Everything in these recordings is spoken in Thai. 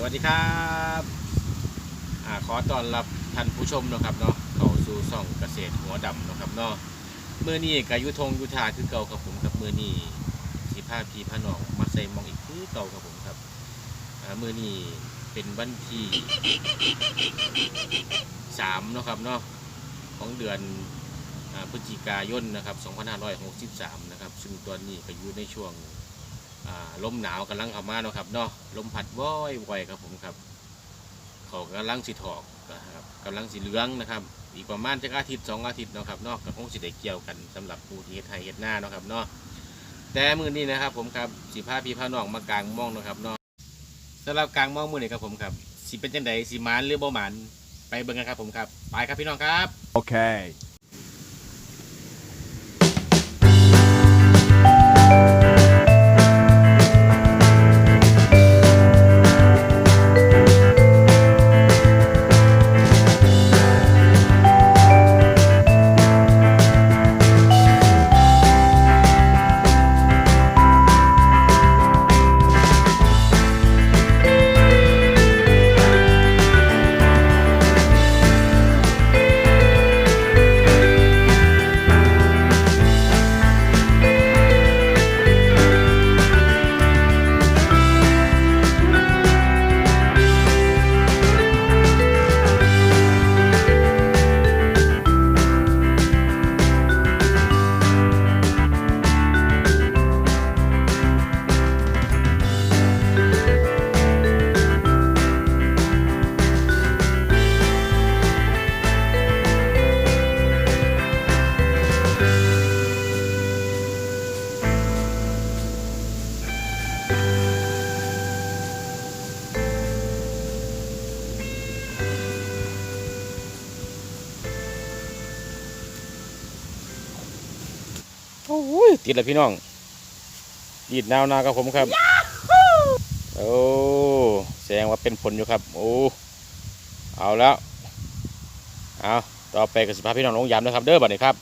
สวัสดีครับอขอต้อนรับท่านผู้ชมนะครับเนาะเข้าสู่ช่องเกษตรหัวดำนะครับเนาะเมื่อนี้กายุทงยุทธาคือเก่าครับผมครับเมื่อนี้สิพาพีพานองมาใส่มองอีกคือเก่าครับผมครับเมื่อนี้เป็นวันที่สามนะครับเนาะของเดือนอพฤศจิกายนนะครับ 2563 นะครับ ซึ่งตอนนี้ก็อยู่ในช่วง ลมหนาวกำลังเข้ามาเนาะครับเนาะลมพัดว่อยว่อยครับผมครับเขากำลังสิถอกนะครับกำลังสิเหลืองนะครับ อีกประมาณจักอาทิตย์สองอาทิตย์เนาะครับเนาะก็คงสิได้เกี่ยวกันสำหรับผู้ที่ไทยเฮ็ดหน้าเนาะครับเนาะแต่มือนี้นะครับ ผมครับสิพาพี่พาน้องมากางม่องเนาะครับเนาะสำหรับกางม่องมือนี้ครับผมครับสิเป็นจังไดสิหมานหรือบ่หมานไปเบิ่งกันครับผมครับไปครับพี่น้องครับ Okay. โอ้ ยติดแล้วพี่น้องดีดนาวนากับผมครับ โอ้แสดงว่าเป็นผลอยู่ครับ โอ้เอาแล้วเอาต่อไปกับสิพาพี่น้องลงยำนะครับ เด้อบัดนี้ครับ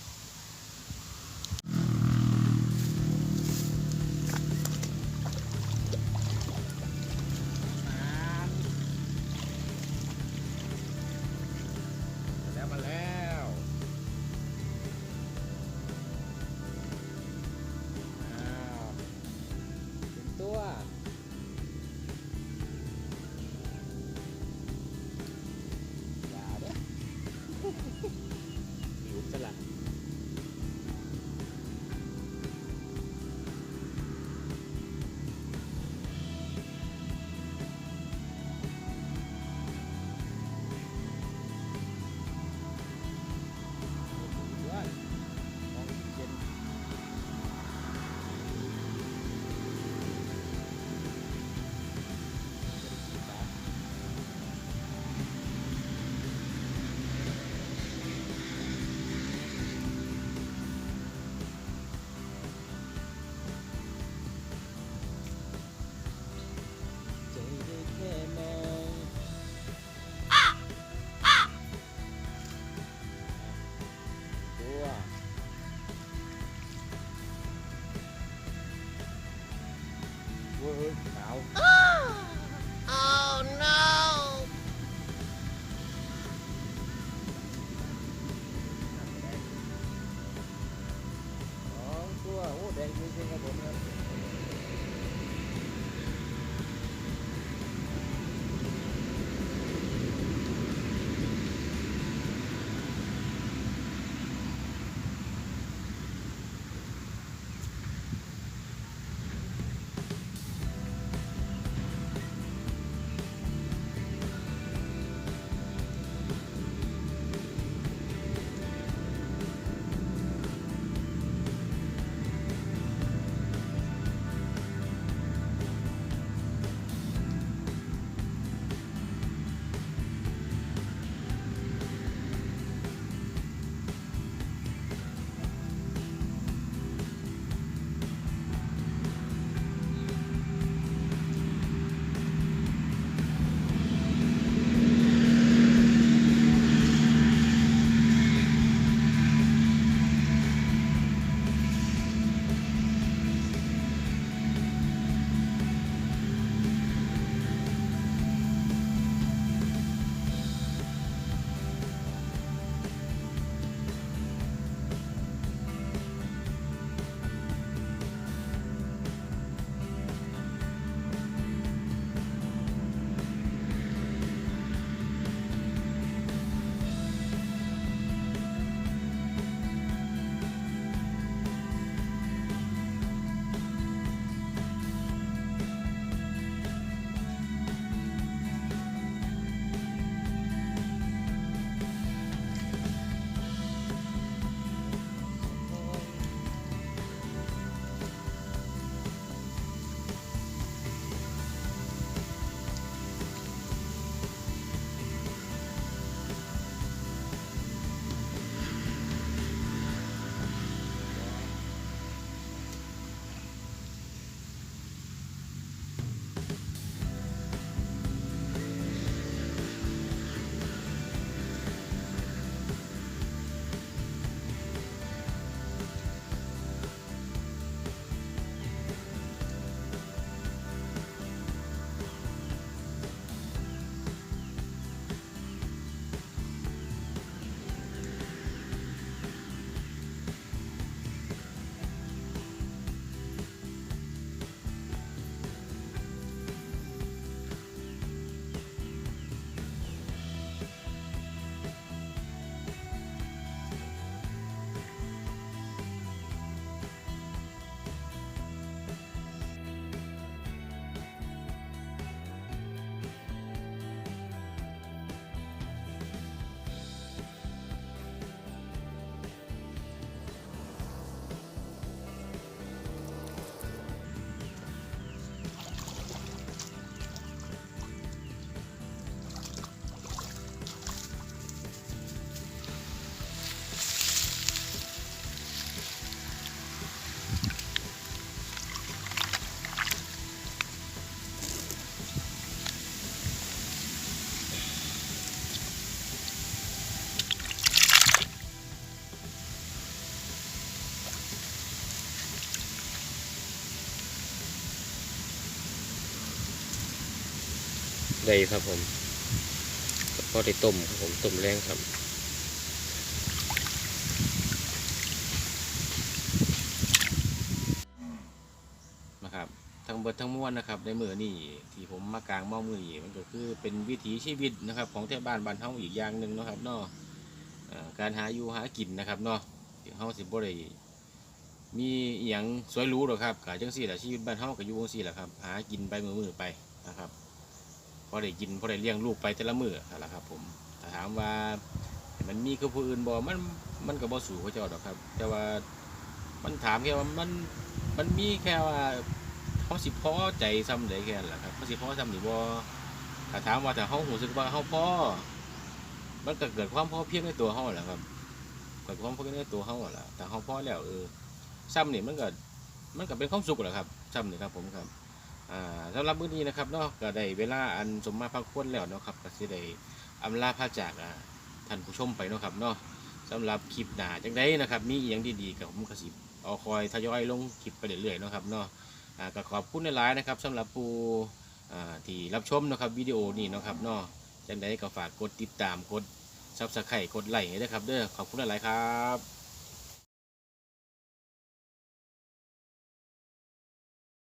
ยหนาว Oh no! สองตัว โอ้ แดงจริงๆครับผมครับ ได้ครับผมพอได้ต้มครับผมต้มแรงครับนะครับทั้งเบิดทั้งมวลนะครับ ในมือนี่ที่ผมมากลางเมามือนี่มันก็คือเป็นวิถีชีวิตนะครับ ของแถวบ้านบ้านเฮาอีกอย่างหนึ่งนะครับเนาะเอ่อการหาอยู่หากินนะครับเนาะที่เฮาสิบ่ได้มีอหย่างสวยรู้หรอกครับกะจังซี่แหละชีวิตบ้านเฮาก็อยู่จังซี่แหละครับ หากินไปมือๆไปนะครับ พอได้กินพอได้เลี้ยงลูกไปแต่ละมือนั่นแหละครับ ผมถ้าถามว่ามันมีคือผู้อื่นบ่มันมันก็บ่สู่เขาเจ้าดอกครับ แต่ว่ามันถามแค่ว่ามันมันมีแค่ว่าเขาสิพอใจซ้ำได้แค่นั้นแหละครับเขาสิพอซ้ำหรือบ่ถ้าถามว่าถ้าเขาหูสึกว่าเขาพอมันก็เกิดความพอเพียงในตัวเขาแหละครับเกิดความพอเพียงในตัวเขาแหละแต่เขาพอแล้วเออซ้ำนี่มันก็มันก็เป็นความสุขแหละครับซ้ำนี่ครับผมครับ สำหรับมื้อนี้นะครับเนาะก็ได้เวลาอันสมมาพักควรแล้วเนาะครับก็สิได้อำลาพระจากท่านผู้ชมไปเนาะครับเนาะสำหรับคลิปหนาจังไดนะครับ มีอีหยังดีๆกับผมกสิเอาคอยทยอยลงคลิปไปเรื่อยๆเนาะครับเนาะก็ขอบคุณหลายๆนะครับสำหรับผู้ที่รับชมเนาะครับวิดีโอนี้เนาะครับเนาะจังไดก็ฝากกดติดตามกด Subscribe กดไลค์ให้ด้วยครับเด้อขอบคุณหลายๆครับ